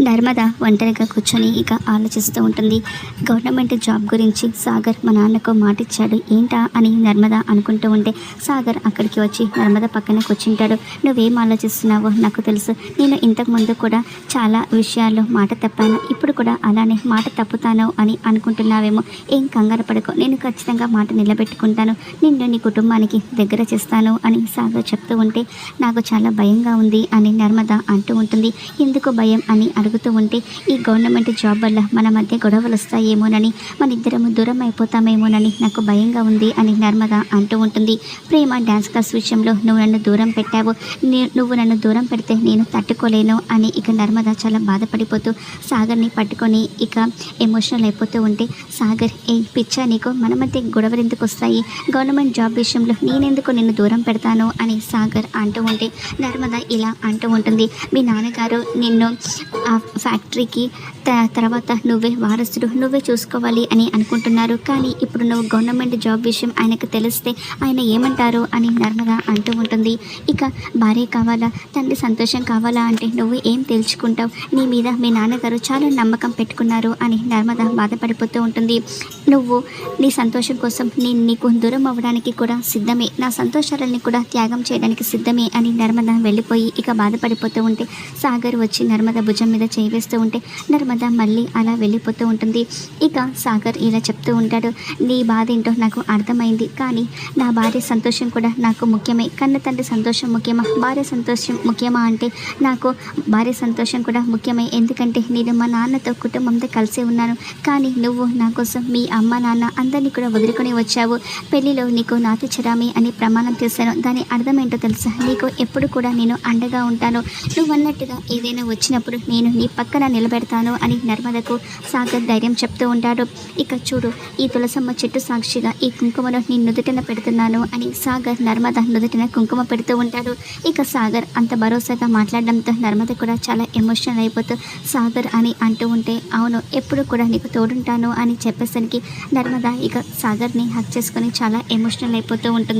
నర్మద ఒంటరిగా కూర్చొని ఇక ఆలోచిస్తూ ఉంటుంది. గవర్నమెంట్ జాబ్ గురించి సాగర్ మా నాన్నకు మాటిచ్చాడు. ఏంటా అని నర్మద అనుకుంటూ ఉంటే సాగర్ అక్కడికి వచ్చి నర్మద పక్కనే కూర్చుంటాడు. నువ్వేం ఆలోచిస్తున్నావో నాకు తెలుసు. నేను ఇంతకు ముందు కూడా చాలా విషయాల్లో మాట తప్పాను. ఇప్పుడు కూడా అలానే మాట తప్పుతాను అని అనుకుంటున్నావేమో. ఏం కంగారు పడకు. నేను ఖచ్చితంగా మాట నిలబెట్టుకుంటాను. నిన్ను నీ కుటుంబానికి దగ్గర చేస్తాను అని సాగర్ చెప్తూ ఉంటే నాకు చాలా భయంగా ఉంది అని నర్మద అంటూ ఉంటుంది. ఎందుకు భయం అని అడుగుతూ ఉంటే ఈ గవర్నమెంట్ జాబ్ వల్ల మన మధ్య గొడవలు వస్తాయేమోనని మన ఇద్దరము దూరం అయిపోతామేమోనని నాకు భయంగా ఉంది అని నర్మద అంటూ ఉంటుంది. ప్రేమ డ్యాన్స్ క్లాస్ విషయంలో నువ్వు నన్ను దూరం పెట్టావు. నువ్వు నన్ను దూరం పెడితే నేను తట్టుకోలేను అని ఇక నర్మద చాలా బాధపడిపోతూ సాగర్ని పట్టుకొని ఇక ఎమోషనల్ అయిపోతూ ఉంటే సాగర్ ఏ పిచ్చా నీకు మన మధ్య గొడవలు ఎందుకు వస్తాయి? గవర్నమెంట్ జాబ్ విషయంలో నేనెందుకు నిన్ను దూరం పెడతాను? అని సాగర్ అంటూ ఉంటే నర్మద ఇలా అంటూ ఉంటుంది. మీ నాన్నగారు నిన్ను ఆ ఫ్యాక్టరీకి. త- తర్వాత నువ్వే వారసుడు నువ్వే చూసుకోవాలి అని అనుకుంటున్నారు. కానీ ఇప్పుడు నువ్వు గవర్నమెంట్ జాబ్ విషయం ఆయనకు తెలిస్తే ఆయన ఏమంటారు అని నర్మద అంటూ ఉంటుంది. ఇక భార్య కావాలా తండ్రి సంతోషం కావాలా అంటే నువ్వు ఏం తెలుసుకుంటావు? నీ మీద మీ నాన్నగారు చాలా నమ్మకం పెట్టుకున్నారు అని నర్మద బాధపడిపోతూ ఉంటుంది. నువ్వు నీ సంతోషం కోసం నేను నీకు దూరం అవ్వడానికి కూడా సిద్ధమే. నా సంతోషాలని కూడా త్యాగం చేయడానికి సిద్ధమే అని నర్మద వెళ్ళిపోయి ఇక బాధపడిపోతూ ఉంటే సాగర్ వచ్చి నర్మద భుజం మీద చేయి ఉంటే నర్మద మళ్ళీ అలా వెళ్ళిపోతూ ఉంటుంది. ఇక సాగర్ ఇలా చెప్తూ ఉంటాడు నీ బాధ ఏంటో నాకు అర్థమైంది కానీ నా భార్య సంతోషం కూడా నాకు ముఖ్యమే. కన్న తండ్రి సంతోషం ముఖ్యమా? భార్య సంతోషం ముఖ్యమా అంటే నాకు భార్య సంతోషం కూడా ముఖ్యమే. ఎందుకంటే నేను మా నాన్నతో కుటుంబంతో కలిసి ఉన్నాను. కానీ నువ్వు నా కోసం మీ అమ్మ నాన్న అందరినీ కూడా వదులుకొని వచ్చావు. పెళ్ళిలో నీకు నాతి చరామి అని ప్రమాణం చేశాను. దాని అర్థం ఏంటో తెలుసా? నీకు ఎప్పుడు కూడా నేను అండగా ఉంటాను. నువ్వు అన్నట్టుగా ఏదైనా వచ్చినప్పుడు నేను నీ పక్కన నిలబెడతాను అని నర్మదకు సాగర్ ధైర్యం చెప్తూ ఉంటాడు. ఇక చూడు ఈ తులసమ్మ చెట్టు సాక్షిగా ఈ కుంకుమను నీ నుదుటిన పెడుతున్నాను అని సాగర్ నర్మద నుదుటిన కుంకుమ పెడుతూ ఉంటాడు. ఇక సాగర్ అంత భరోసాగా మాట్లాడడంతో నర్మద కూడా చాలా ఎమోషనల్ అయిపోతూ సాగర్ అని అంటూ ఉంటే అవును ఎప్పుడు కూడా నీకు తోడుంటాను అని చెప్పేసరికి నర్మద ఇక సాగర్ని హక్ చేసుకొని చాలా ఎమోషనల్ అయిపోతూ ఉంటుంది.